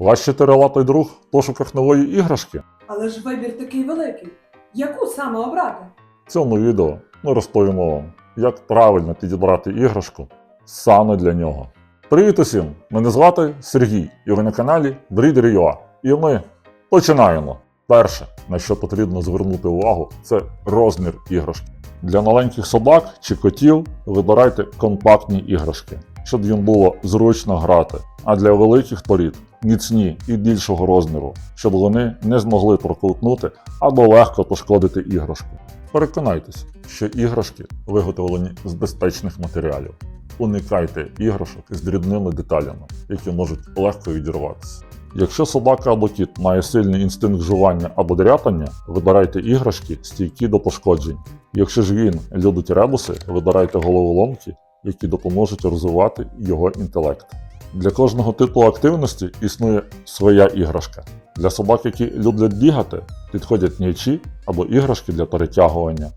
Ваш чотирилапий друг в пошуках нової іграшки. Але ж вибір такий великий. Яку саме обрати? В цьому відео ми розповімо вам, як правильно підібрати іграшку саме для нього. Привіт усім! Мене звати Сергій, і ви на каналі Breeder.ua. І ми починаємо. Перше, на що потрібно звернути увагу, це розмір іграшки. Для маленьких собак чи котів вибирайте компактні іграшки, щоб їм було зручно грати. А для великих порід міцні і більшого розміру, щоб вони не змогли проковтнути або легко пошкодити іграшку. Переконайтесь, що іграшки виготовлені з безпечних матеріалів. Уникайте іграшок з дрібними деталями, які можуть легко відірватися. Якщо собака або кіт має сильний інстинкт жування або дряпання, вибирайте іграшки стійкі до пошкоджень. Якщо ж він любить ребуси, вибирайте головоломки, які допоможуть розвивати його інтелект. Для кожного типу активності існує своя іграшка. Для собак, які люблять бігати, підходять м'ячі або іграшки для перетягування.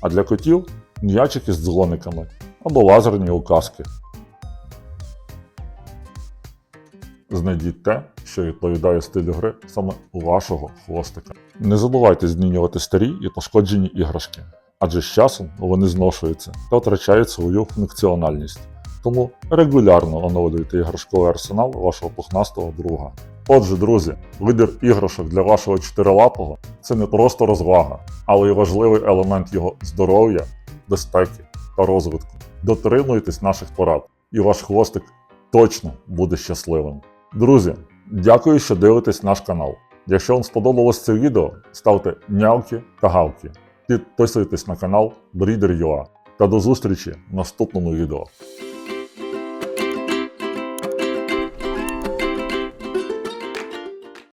А для котів м'ячики з дзвониками або лазерні указки. Знайдіть те, що відповідає стилю гри саме у вашого хвостика. Не забувайте змінювати старі і пошкоджені іграшки, адже з часом вони зношуються та втрачають свою функціональність. Тому регулярно оновлюйте іграшковий арсенал вашого пухнастого друга. Отже, друзі, вибір іграшок для вашого чотирилапого це не просто розвага, але й важливий елемент його здоров'я, безпеки та розвитку. Дотримуйтесь наших порад, і ваш хвостик точно буде щасливим. Друзі, дякую, що дивитесь наш канал. Якщо вам сподобалось це відео, ставте нявки та гавки. Підписуйтесь на канал Breeder.ua та до зустрічі в наступному відео.